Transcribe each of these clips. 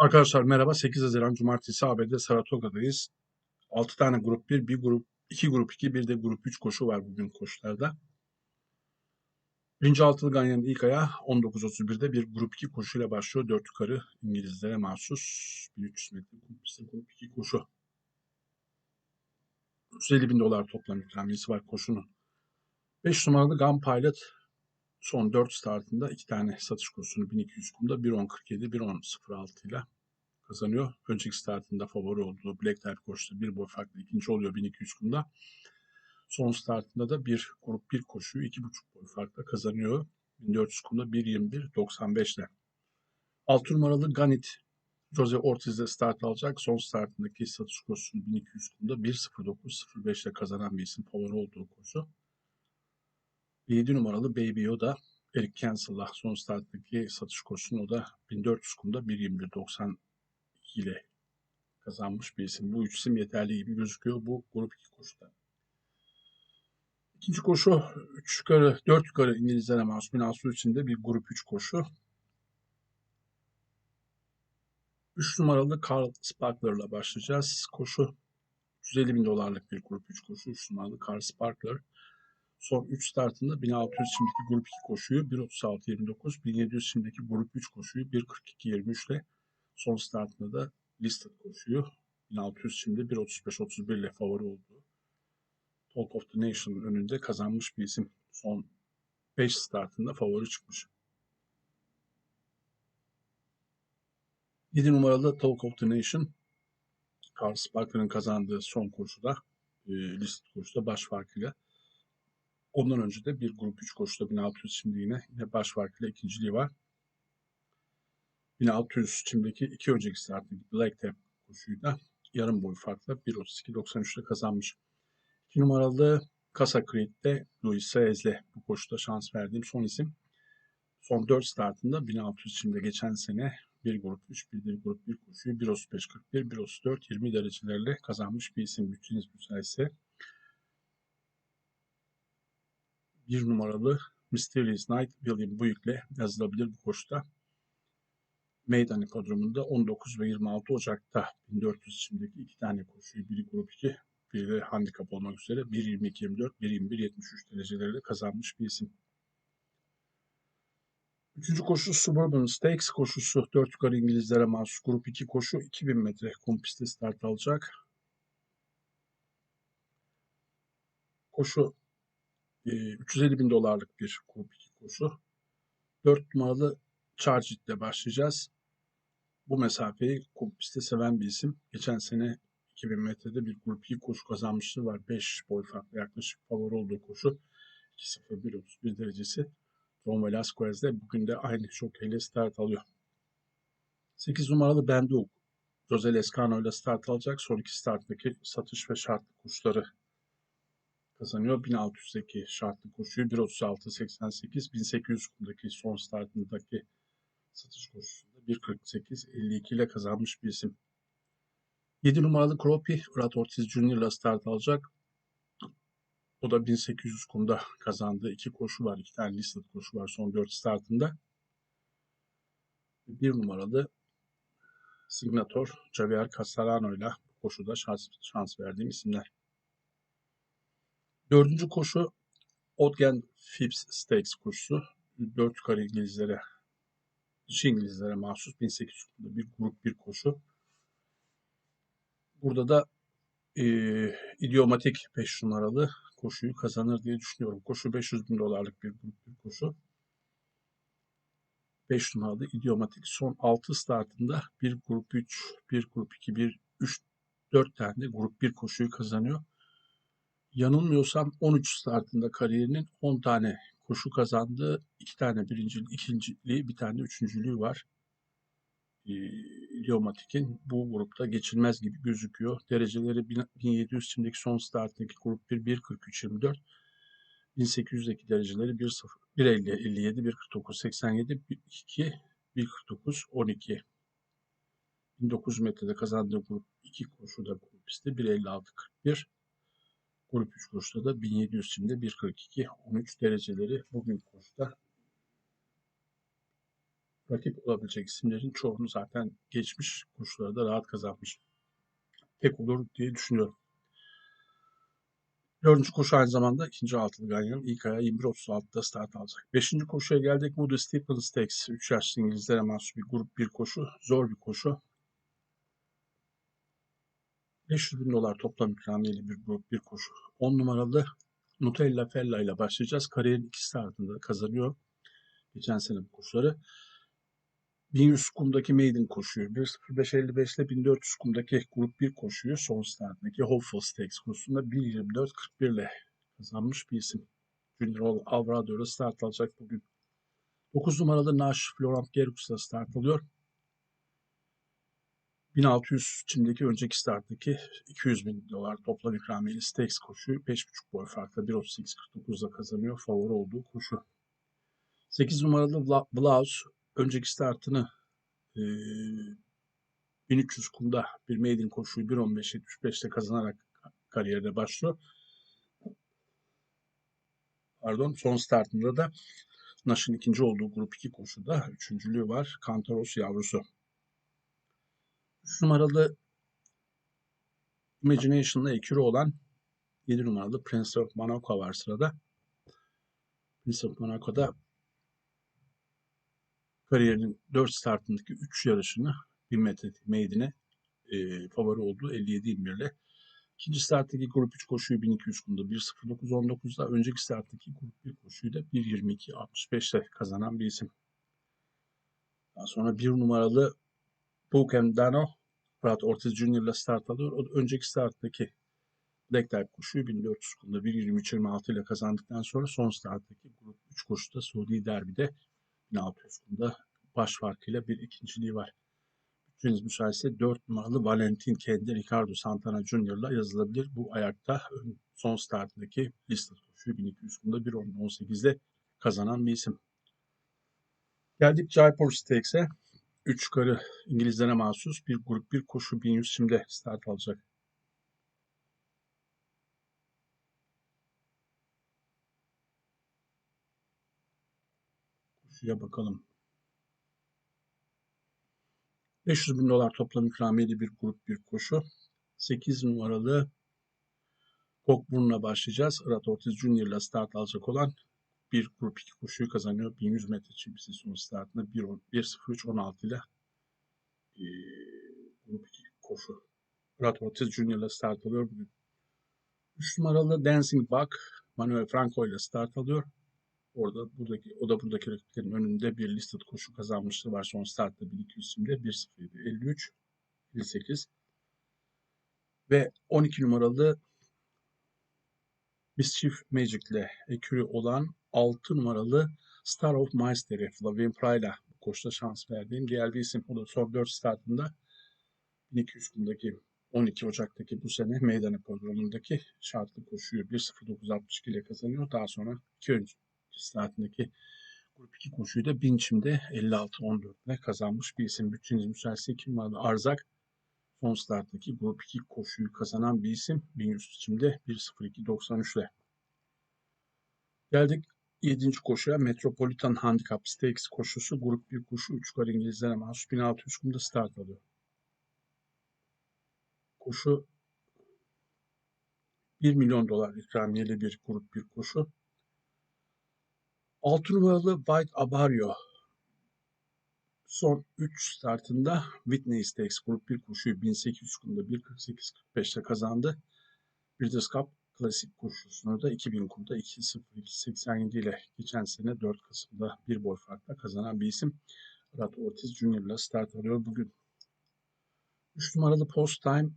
Arkadaşlar merhaba. 8 Haziran Cumartesi ABD Saratoga'dayız. 6 tane grup 1, bir grup 2 grup 2, bir de grup 3 koşu var bugün koşularda. Birinci altılı Ganyan'ın ilk ayağı 19.31'de bir grup 2 koşuyla başlıyor. 4 yukarı İngilizlere mahsus 1300 metre grup 2 koşu. 350 bin dolar toplam ikramiyesi var koşunun. 5 numaralı Gun Pilot son 4 startında 2 tane satış kursunu 1200 kumda 1.10.47, 1.10.06 ile kazanıyor. Önceki startında favori olduğu Black Type koşuda bir boy farklı ikinci oluyor 1200 kumda. Son startında da bir grup bir koşuyu 2.5 boy farkla kazanıyor. 1400 kumda 1.21.95 ile. 6 numaralı Ganit Jose Ortiz'de start alacak. Son startındaki satış kursunu 1200 kumda 1.09.05 ile kazanan bir isim favori olduğu koşu. 7 numaralı Baby Yoda Eric Cancel'la son starttaki satış koşusunu o da 1400 kumda 1.21.92 ile kazanmış bir isim. Bu üç isim yeterli gibi gözüküyor bu grup 2 koşuda. İkinci koşu 3 yukarı 4 yukarı İngilizlere mahsus binası içinde bir grup 3 koşu. 3 numaralı Carl Sparkler'la başlayacağız. Koşu 150 bin dolarlık bir grup 3 koşu. 3 numaralı Carl Sparkler. Son 3 startında 1600 şimdiki grup 2 koşuyu 1.36.29, 1700 şimdiki grup 3 koşuyu 1.42.23 ile son startında da listed koşuyu 1600 şimdi 1.35.31 ile favori olduğu Talk of the Nation'ın önünde kazanmış bir isim. Son 5 startında favori çıkmış. 7 numaralı Talk of the Nation Carl Sparker'ın kazandığı son koşuda e, listed koşuda baş farkıyla Ondan önce de bir grup 3 koşuda 1600 şimdi yine, yine baş farkıyla ikinciliği var. 1600 çimdeki iki önceki starttaki Black Tap koşuyu da yarım boy farkla 1.32.93'te kazanmış. 2 numaralı Casa Creed'de Luis Saez'le bu koşuda şans verdiğim son isim. Son 4 startında 1600 çimde geçen sene bir grup 3, bir, bir grup 1 koşuyu 1.35.41, 1.34, 20 derecelerle kazanmış bir isim. Bütçeniz müsaitse bir numaralı Mysterious Night William Buick'le yazılabilir bu koşuda. Meydan Hipodromu'nda 19 ve 26 Ocak'ta 1400 içindeki iki tane koşuyu, biri grup 2, biri de handikap olmak üzere 1.22-24, 1.21-73 derecelerle kazanmış bir isim. Üçüncü koşu Suburban Stakes koşusu 4 yukarı İngilizlere mahsus grup 2 koşu 2000 metre kum pistte start alacak. Koşu 350 bin dolarlık bir 2 koşu. 4 numaralı Charge ile başlayacağız. Bu mesafeyi pistte seven bir isim. Geçen sene 2000 metrede bir 2 koşu kazanmışlığı var. 5 boy farklı yaklaşık favori olduğu koşu. 2.01.31 derecesi. Don Velasquez de bugün de aynı şokeyle start alıyor. 8 numaralı Benduk. Jose Lescano ile start alacak. Son iki starttaki satış ve şartlı kuşları kazanıyor. 1600'deki şartlı koşuyu 1.36.88, 1800 kumdaki son startındaki satış koşusunda 1.48.52 ile kazanmış bir isim. 7 numaralı Kropi, Murat Ortiz Junior ile start alacak. O da 1800 kumda kazandığı iki koşu var. iki tane listed koşu var son 4 startında. Bir numaralı Signator Javier Castellano ile koşuda şans, şans verdiğim isimler. Dördüncü koşu Odgen Phipps Stakes koşusu. Dört yukarı İngilizlere, dişi İngilizlere mahsus 1800 bir grup bir koşu. Burada da e, idiomatik 5 numaralı koşuyu kazanır diye düşünüyorum. Koşu 500 bin dolarlık bir grup bir koşu. 5 numaralı idiomatik son 6 startında bir grup 3, bir grup 2, bir 3, 4 tane de grup 1 koşuyu kazanıyor yanılmıyorsam 13 startında kariyerinin 10 tane koşu kazandığı, 2 tane birinci, ikinciliği, bir tane üçüncülüğü var. E, bu grupta geçilmez gibi gözüküyor. Dereceleri 1700 şimdiki son startındaki grup 1, 1.43.24. 1800'deki dereceleri 1.0, 1.50, 57, 1.49, 87, 2, 1.49, 12. 1900 metrede kazandığı grup 2 koşuda grup pistte 1.56, 41. Grup 3 koşuda da 1700 şimdi 1.42 13 dereceleri bugün koşuda rakip olabilecek isimlerin çoğunu zaten geçmiş koşuları da rahat kazanmış. Tek olur diye düşünüyorum. Dördüncü koşu aynı zamanda ikinci altılı ganyan. İlk ayağı 21.36'da start alacak. Beşinci koşuya geldik. Moody Steeple Stakes. 3 yaşlı İngilizlere mahsus bir grup bir koşu. Zor bir koşu. 500 bin dolar toplam ikramiyeli bir bir koşu. 10 numaralı Nutella Fella ile başlayacağız. Kariyerin iki startında kazanıyor. Geçen sene bu koşuları. 1100 kumdaki maiden koşuyu, 1.05.55 ile 1400 kumdaki grup 1 koşuyu son startındaki Hopeful Stakes kursunda 1.24.41 ile kazanmış bir isim. Junior Alvarado'da start alacak bugün. 9 numaralı Nash Florent Gerux start alıyor. 1600 Çin'deki önceki starttaki 200 bin dolar toplam ikramiyeli Stakes koşuyu 5.5 boy farkla 1.38.49'da kazanıyor. Favori olduğu koşu. 8 numaralı Blouse önceki startını e, 1300 kumda bir maiden koşuyu 1.15.75'te kazanarak kariyerine başlıyor. Pardon son startında da Nash'ın ikinci olduğu grup 2 koşuda üçüncülüğü var. Kantaros yavrusu. 3 numaralı Imagination'la ekürü olan 7 numaralı Prince of Monaco var sırada. Prince of Monaco'da kariyerinin 4 startındaki 3 yarışını 1000 metre meydanı e, favori olduğu 57-21 ile İkinci starttaki grup 3 koşuyu 1200 kumda 1.09.19'da önceki starttaki grup 1 koşuyu da 1.22.65'te kazanan bir isim. Daha sonra bir numaralı Dano Fırat Ortiz Junior ile start alıyor. O önceki starttaki Type koşuyu 1400 kumda 1.23.26 ile kazandıktan sonra son starttaki grup 3 koşuda Suudi Derbi'de 1600 kumda baş farkıyla bir ikinciliği var. Bütçeniz müsaitse 4 numaralı Valentin kendi Ricardo Santana Junior'la yazılabilir. Bu ayakta son startındaki liste koşuyu 1200 kumda 1.18'de kazanan bir isim. Geldik Jaipur Stakes'e. 3 yukarı İngilizlere mahsus bir grup bir koşu 1100 şimdi start alacak. Koşuya bakalım. 500 bin dolar toplam ikramiyeli bir grup bir koşu. 8 numaralı Cockburn'la başlayacağız. Irat Ortiz Junior start alacak olan bir grup 2 koşuyu kazanıyor. 1100 metre çiftisi son startında 1.03.16 ile e, grup 2 koşu. Irat Ortiz Junior ile start alıyor bugün. 3 numaralı Dancing Buck Manuel Franco ile start alıyor. Orada buradaki o da buradaki rakiplerin önünde bir listed koşu kazanmıştı var son startta 1200 simde 1.07 53 58 ve 12 numaralı Mischief Magic ile ekürü olan 6 numaralı Star of Meister'e Flavien Pray'la bu koşuda şans verdiğim diğer bir isim. O da son 4 startında 1200 kumdaki 12 Ocak'taki bu sene meydan programındaki şartlı koşuyu 1.09.62 ile kazanıyor. Daha sonra 2 önce saatindeki grup 2 koşuyu da Binçim'de 56-14 ile kazanmış bir isim. Bütçeniz müsaitse kim vardı? Arzak son starttaki grup 2 koşuyu kazanan bir isim. 1100 biçimde 1.02.93 ile. Geldik 7. koşuya Metropolitan Handicap Stakes koşusu grup 1 koşu 3 kar İngilizlere mahsus 1600 kumda start alıyor. Koşu 1 milyon dolar ikramiyeli bir grup bir koşu. 6 numaralı White Abario son 3 startında Whitney Stakes Grup 1 koşuyu 1800 kumda 1.48.45'te kazandı. Breeders' Cup klasik koşusunu da 2000 kumda 2.02.87 ile geçen sene 4 Kasım'da bir boy farkla kazanan bir isim. Murat Ortiz Junior ile start alıyor bugün. 3 numaralı Post Time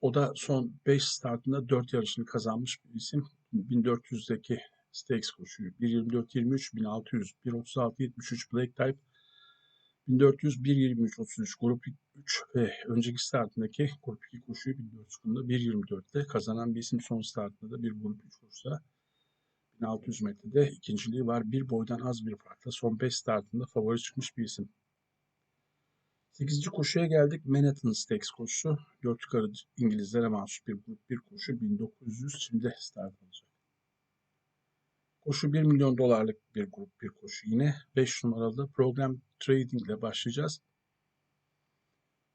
o da son 5 startında 4 yarışını kazanmış bir isim. 1400'deki Stakes koşuyu. 1.24-23, 1600, 1.36-73 Black Type, 1400, 1.23-33 grup 3 ve önceki startındaki grup 2 koşuyu 1400 kumda 1.24'te kazanan bir isim son startında da bir grup 3 koşuda 1600 metrede ikinciliği var. Bir boydan az bir farkla son 5 startında favori çıkmış bir isim. 8. koşuya geldik. Manhattan Stakes koşusu. 4 yukarı İngilizlere mahsus bir grup bir koşu. 1900 şimdi start alacak. Koşu 1 milyon dolarlık bir grup bir koşu yine. 5 numaralı program trading ile başlayacağız.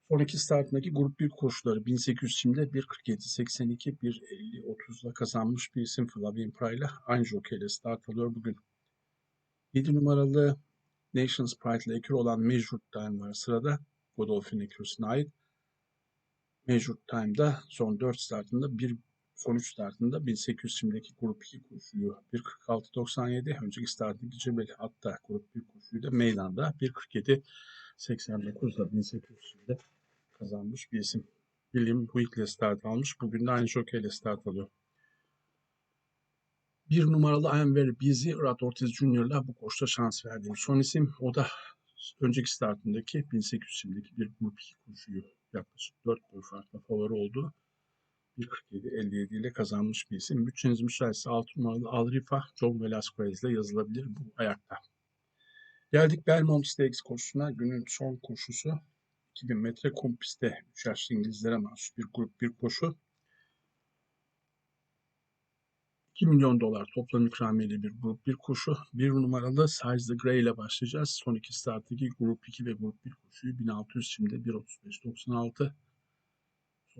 Sonraki startındaki grup 1 koşuları 1800 çimde 1.47, 82, 1.50, 30'da kazanmış bir isim Flavien Pray'la aynı jokeyle start alıyor bugün. 7 numaralı Nations Pride ile ekür olan Measured Time var sırada. Godolphin ekürsüne ait. Measured Time'da son 4 startında 1 sonuç startında 1800 şimdiki grup 2 koşuyu 1.46.97 önceki startındaki Cemeli hatta grup 1 koşuyu da meydanda 1.47.89'da 1800 şimdi kazanmış bir isim. William Buick ile start almış. Bugün de aynı jockey start alıyor. Bir numaralı I Am Very Busy, Rad Ortiz Junior'la bu koşta şans verdiğim son isim. O da önceki startındaki 1800 şimdiki bir grup 2 koşuyu yaklaşık 4 boy farkla favori oldu. 1.47-57 ile kazanmış bir isim. Bütçeniz müsaitse 6 numaralı Alrifa John Velasquez ile yazılabilir bu ayakta. Geldik Belmont Stakes koşusuna. Günün son koşusu 2000 metre kum pistte 3 yaşlı İngilizlere mahsus bir grup bir koşu. 2 milyon dolar toplam ikramiyeli bir grup bir koşu. Bir numaralı Size the Grey ile başlayacağız. Son iki starttaki grup 2 ve grup 1 koşuyu 1600 şimdi 1.35.96.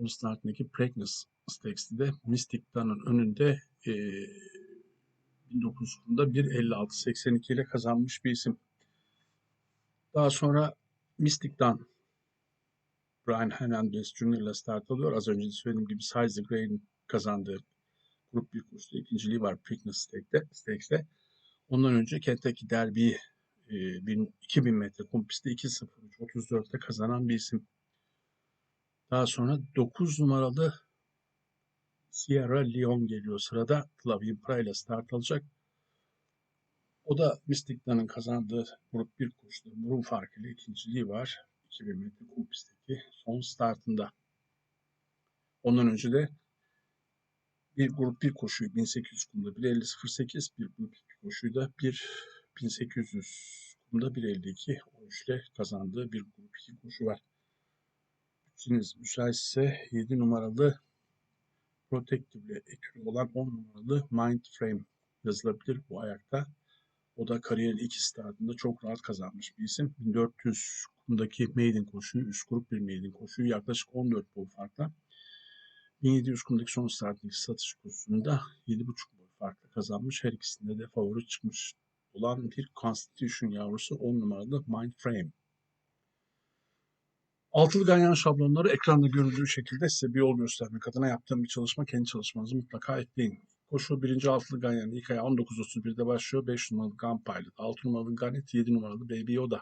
Son startındaki Preakness Stakes'te de Mystic Dun'ın önünde e, 1900'da 1.56.82 ile kazanmış bir isim. Daha sonra Mystic Dun Brian Hernandez Jr. ile start alıyor. Az önce söylediğim gibi Size the Grey'in kazandığı grup bir kursta ikinciliği var Preakness Stakes'te. Stakes'te. Ondan önce Kentucky Derby e, 2000 metre kum pistte 2.03.34'te kazanan bir isim. Daha sonra 9 numaralı Sierra Leone geliyor sırada. Flavien Pra ile start alacak. O da Mystic Dun'ın kazandığı grup 1 koşuda burun farkıyla ikinciliği var. 2000 metre kum son startında. Ondan önce de bir grup 1 koşuyu 1800 kumda 1.50.08, bir grup 2 koşuyu da 1800 kumda 1.52 o üçle kazandığı bir grup 2 koşu var. Bütçeniz müsaitse 7 numaralı Protective ekürü olan 10 numaralı Mind Frame yazılabilir bu ayakta. O da kariyerin iki startında çok rahat kazanmış bir isim. 1400 kumdaki maiden koşuyu, üst grup bir maiden koşuyu yaklaşık 14 boy farkla 1700 kumdaki son startındaki satış kursunda 7,5 boy farkla kazanmış. Her ikisinde de favori çıkmış olan bir Constitution yavrusu 10 numaralı Mind Frame. Altılı ganyan şablonları ekranda görüldüğü şekilde size bir yol göstermek adına yaptığım bir çalışma. Kendi çalışmanızı mutlaka ekleyin. Koşu birinci altılı ganyan ilk aya 19.31'de başlıyor. 5 numaralı Gun Pilot, 6 numaralı Garnet, 7 numaralı Baby Yoda.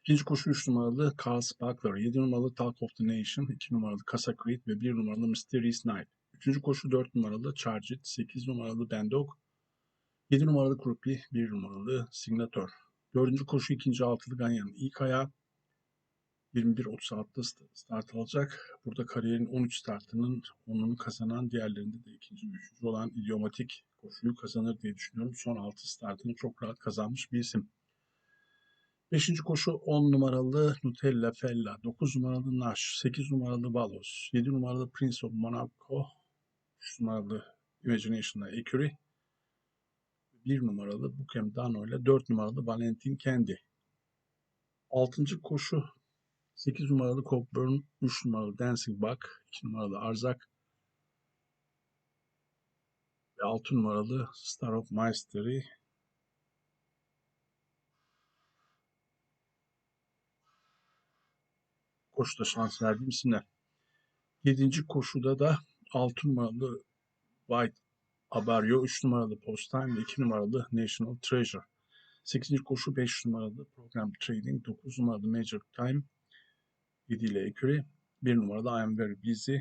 İkinci koşu 3 numaralı Carl Sparkler, 7 numaralı Talk of the Nation, 2 numaralı Casa Creed ve 1 numaralı Mysterious Night. Üçüncü koşu 4 numaralı Charge It, 8 numaralı Bandog, 7 numaralı Krupi, 1 numaralı Signator. Dördüncü koşu ikinci altılı Ganyan ilk ayağı 21.36'da start alacak. Burada kariyerin 13 startının 10'unu kazanan diğerlerinde de ikinci üçüncü olan idiomatik koşuyu kazanır diye düşünüyorum. Son 6 startını çok rahat kazanmış bir isim. Beşinci koşu 10 numaralı Nutella Fella, 9 numaralı Nash, 8 numaralı Valos, 7 numaralı Prince of Monaco, 3 numaralı Imagination'la Ecury, 1 numaralı Bukem Dano ile 4 numaralı Valentin Kendi. 6. koşu 8 numaralı Cockburn, 3 numaralı Dancing Buck, 2 numaralı Arzak ve 6 numaralı Star of Mystery koşuda şans verdiğim isimler. 7. koşuda da 6 numaralı White Abaryo, 3 numaralı Post Time ve 2 numaralı National Treasure. 8. koşu 5 numaralı Program Trading, 9 numaralı Major Time, 7 ile Ecury, 1 numaralı I Am Very Busy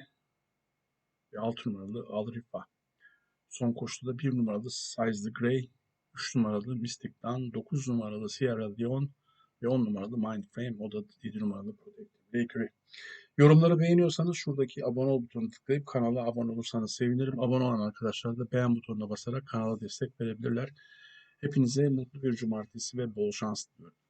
ve 6 numaralı Alrifa. Son koşuda 1 numaralı Size the Grey, 3 numaralı Mystic Dawn, 9 numaralı Sierra Leone ve 10 numaralı Mind Frame, o da 7 numaralı Protective Bakery. Yorumları beğeniyorsanız şuradaki abone ol butonuna tıklayıp kanala abone olursanız sevinirim. Abone olan arkadaşlar da beğen butonuna basarak kanala destek verebilirler. Hepinize mutlu bir cumartesi ve bol şans diliyorum.